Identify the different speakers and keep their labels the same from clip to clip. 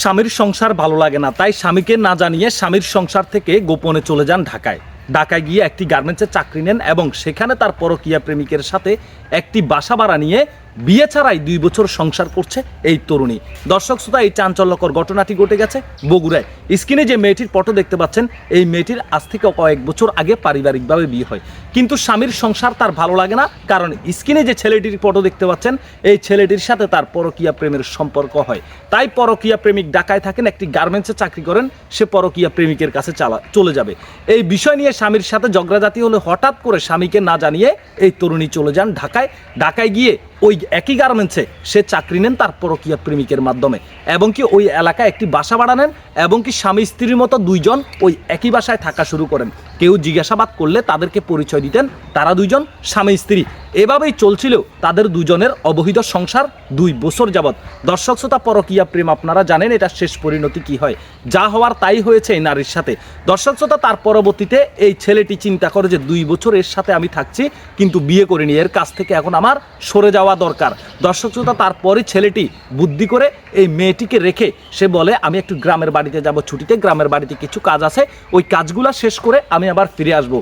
Speaker 1: স্বামীর সংসার ভালো লাগে না, তাই স্বামীকে না জানিয়ে স্বামীর সংসার থেকে গোপনে চলে যান ঢাকায়। ঢাকায় গিয়ে একটি গার্মেন্টসে চাকরি নেন এবং সেখানে তার পরকীয়া প্রেমিকের সাথে একটি বাসা ভাড়া নিয়ে বিয়ে ছাড়াই দুই বছর সংসার করছে এই তরুণী। দর্শক শ্রোতা, এই চাঞ্চল্যকর ঘটনাটি ঘটে গেছে বগুড়ায়। স্ক্রিনে যে মেয়েটির ফটো দেখতে পাচ্ছেন, এই মেয়েটির আজ থেকে কয়েক বছর আগে পারিবারিকভাবে বিয়ে হয়। কিন্তু স্বামীর সংসার তার ভালো লাগে না, কারণ স্ক্রিনে যে ছেলেটির ফটো দেখতে পাচ্ছেন, এই ছেলেটির সাথে তার পরকীয়া প্রেমের সম্পর্ক হয়। তাই পরকীয়া প্রেমিক ঢাকায় থাকেন, একটি গার্মেন্টসে চাকরি করেন, সে পরকীয়া প্রেমিকের কাছে চালা চলে যাবে। এই বিষয় নিয়ে স্বামীর সাথে ঝগড়াজাতি হলে হঠাৎ করে স্বামীকে না জানিয়ে এই তরুণী চলে যান ঢাকায়। ঢাকায় গিয়ে ওই একই গার্মেন্টসে সে চাকরি নেন তার পরকীয়া প্রেমিকের মাধ্যমে। এবং কি ওই এলাকায় একটি বাসা ভাড়া নেন এবং কি স্বামী স্ত্রীর মতো দুইজন ওই একই বাসায় থাকা শুরু করেন। কেউ জিজ্ঞাসাবাদ করলে তাদেরকে পরিচয় দিতেন তারা দুইজন স্বামী স্ত্রী। এভাবেই চলছিল তাদের দুজনের অবহিত সংসার দুই বছর যাবৎ। দর্শক শ্রোতা পরকীয়া প্রেম, আপনারা জানেন এটা শেষ পরিণতি কি হয়। যা হওয়ার তাই হয়েছে এই নারীর সাথে। দর্শক শ্রোতা, তার পরবর্তীতে এই ছেলেটি চিন্তা করে যে দুই বছর এর সাথে আমি থাকছি, কিন্তু বিয়ে করিনি, এর কাছ থেকে এখন আমার সরে যাওয়া দরকার। দর্শক শ্রোতা তারপরে ছেলেটি বুদ্ধি করে এই মেয়েটিকে রেখে সে বলে, আমি একটু গ্রামের বাড়িতে যাব, ছুটিতে। গ্রামের বাড়িতে কিছু কাজ আছে। ওই কাজগুলো শেষ করে আমি আবার ফিরে আসব।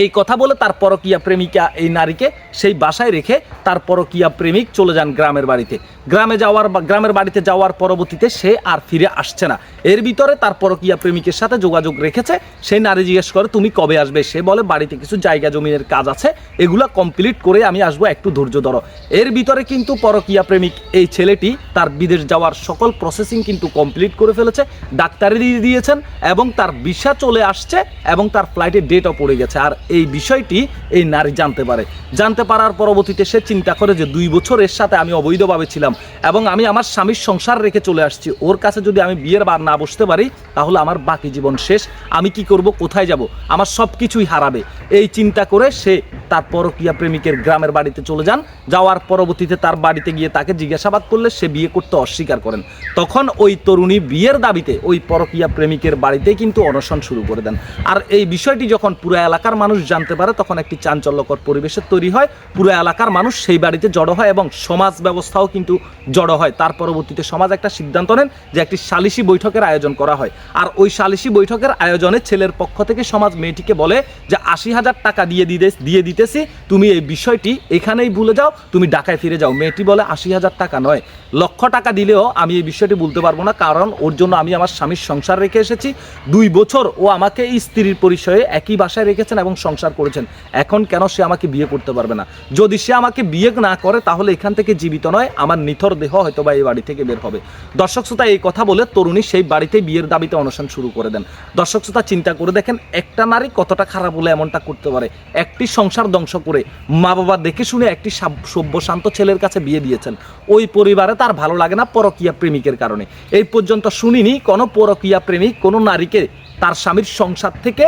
Speaker 1: এই কথা বলে তার পরকীয়া প্রেমিকা এই নারীকে সেই বাসায় রেখে তার পরকীয়া প্রেমিক চলে যান গ্রামের বাড়িতে। গ্রামে যাওয়ার বা, গ্রামের বাড়িতে যাওয়ার পরবর্তীতে সে আর ফিরে আসছে না। এর ভিতরে তার পরকীয়া প্রেমিকের সাথে যোগাযোগ রেখেছে। সেই নারী জিজ্ঞেস করে, তুমি কবে আসবে? সে বলে, বাড়িতে কিছু জায়গা জমিনের কাজ আছে। এগুলো কমপ্লিট করে আমি আসব, একটু ধৈর্য ধরো। এর ভিতরে কিন্তু পরকীয়া প্রেমিক এই ছেলেটি তার বিদেশ যাওয়ার সকল প্রসেসিং কিন্তু কমপ্লিট করে ফেলেছে, ডাক্তারি দিয়ে দিয়েছেন এবং তার ভিসা চলে আসছে এবং তার ফ্লাইটের ডেটও পড়ে গেছে। আর এই বিষয়টি এই নারী জানতে পারে। জানতে পারার পরবর্তীতে সে চিন্তা করে যে দুই বছর এর সাথে আমি অবৈধভাবে ছিলাম এবং আমি আমার স্বামীর সংসার রেখে চলে আসছি। ওর কাছে যদি আমি বিয়ের বার না বসতে পারি, তাহলে আমার বাকি জীবন শেষ। আমি কি করব? কোথায় যাব? আমার সব কিছুই হারাবে। এই চিন্তা করে সে তার পরকীয়া প্রেমিকের গ্রামের বাড়িতে চলে যান। যাওয়ার পরবর্তীতে তার বাড়িতে গিয়ে তাকে জিজ্ঞাসাবাদ করলে সে বিয়ে করতে অস্বীকার করেন। তখন ওই তরুণী বিয়ের দাবিতে ওই পরকীয়া প্রেমিকের বাড়িতেই কিন্তু অনশন শুরু করে দেন। আর এই বিষয়টি যখন পুরো এলাকার মানুষ জানতে পারে, তখন একটি চাঞ্চল্যকর পরিবেশের তৈরি হয়। পুরো এলাকার মানুষ সেই বাড়িতে জড়ো হয় এবং সমাজ ব্যবস্থাও কিন্তু জড়ো হয়। তার পরবর্তীতে সমাজ একটা সিদ্ধান্ত নেন যে একটি সালিশি বৈঠকের আয়োজন করা হয়। আর ওই সালিশি বৈঠকের আয়োজনে ছেলের পক্ষ থেকে সমাজ মেয়েটিকে বলে যে আশি হাজার টাকা দিয়ে দিতে দিয়ে দিতেছি। তুমি এই বিষয়টি এখানেই ভুলে যাও। তুমি ঢাকায় ফিরে যাও। মেয়েটি বলে, আশি হাজার টাকা নয়, লক্ষ টাকা দিলেও আমি এই বিষয়টি বলতে পারব না। কারণ ওর জন্য আমি আমার স্বামীর সংসার রেখে এসেছি। দুই বছর ও আমাকে স্ত্রীর পরিচয়ে একই বাসায় রেখেছেন এবং সংসার করেছেন। এখন কেন সে আমাকে বিয়ে করতে পারবে না? যদি সে আমাকে বিয়ে না করে, তাহলে এখান থেকে জীবিত নয়। আমার নিথর দেহ হয়তো বা এই বাড়ি থেকে বের হবে। দর্শক শ্রোতা, এই কথা বলে তরুণী সেই বাড়িতে বিয়ের দাবিতে অনশন শুরু করে দেন। দর্শক শ্রোতা, চিন্তা করে দেখেন, একটা নারী কতটা খারাপ হলে এমনটা করতে পারে। একটি সংসার ধ্বংস করে মা বাবা দেখে শুনে একটি সভ্যশান্ত সভ্য ছেলের কাছে বিয়ে দিয়েছেন। ওই পরিবারে তার ভালো লাগে না পরকীয়া প্রেমিকের কারণে। এই পর্যন্ত শুনিনি কোনো পরকীয়া প্রেমিক, কোনো নারীকে তার স্বামীর সংসার থেকে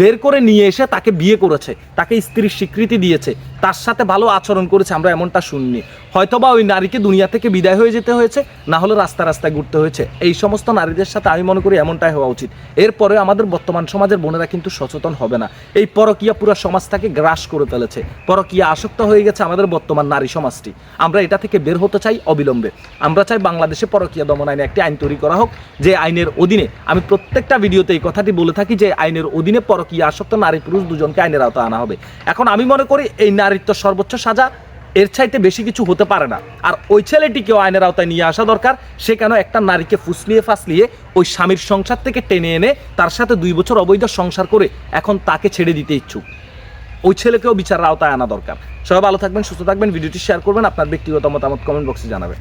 Speaker 1: বের করে নিয়ে এসে তাকে বিয়ে করেছে, তাকে স্ত্রীর স্বীকৃতি দিয়েছে, তার সাথে ভালো আচরণ করেছে, আমরা এমনটা শুনিনি। হয়তোবা ওই নারীকে দুনিয়া থেকে বিদায় হয়ে যেতে হয়েছে, না হলে রাস্তা রাস্তায় ঘুরতে হয়েছে। এই সমস্ত নারীদের সাথে আমি মনে করি এমনটাই হওয়া উচিত। এরপরে আমাদের বর্তমান সমাজের বোনেরা কিন্তু সচেতন হবে না। এই পরকীয়া পুরো সমাজটাকে গ্রাস করে ফেলেছে। পরকীয়া আসক্ত হয়ে গেছে আমাদের বর্তমান নারী সমাজটি। আমরা এটা থেকে বের হতে চাই অবিলম্বে। আমরা চাই বাংলাদেশে পরকীয়া দমন আইনে একটি আইন তৈরি করা হোক। যে আইনের অধীনে আমি প্রত্যেকটা ভিডিওতে এই কথাটি বলে থাকি যে আইনের অধীনে পরকীয়া আসক্ত নারী পুরুষ দুজনকে আইনের আওতায় আনা হবে? এখন আমি মনে করি এই নারীত্ব সর্বোচ্চ সাজা, এর চাইতে বেশি কিছু হতে পারে না। আর ওই ছেলেটিকেও আইনের আওতায় নিয়ে আসা দরকার, সে কেন একটা নারীকে ফুসলিয়ে ফাসলিয়ে ওই স্বামীর সংসার থেকে টেনে এনে তার সাথে দুই বছর অবৈধ সংসার করে এখন তাকে ছেড়ে দিতে ইচ্ছুক। ওই ছেলেকেও বিচারের আওতায় আনা দরকার। সবাই ভালো থাকবেন, সুস্থ থাকবেন, ভিডিওটি শেয়ার করবেন, আপনার ব্যক্তিগত মতামত কমেন্ট বক্সে জানাবেন।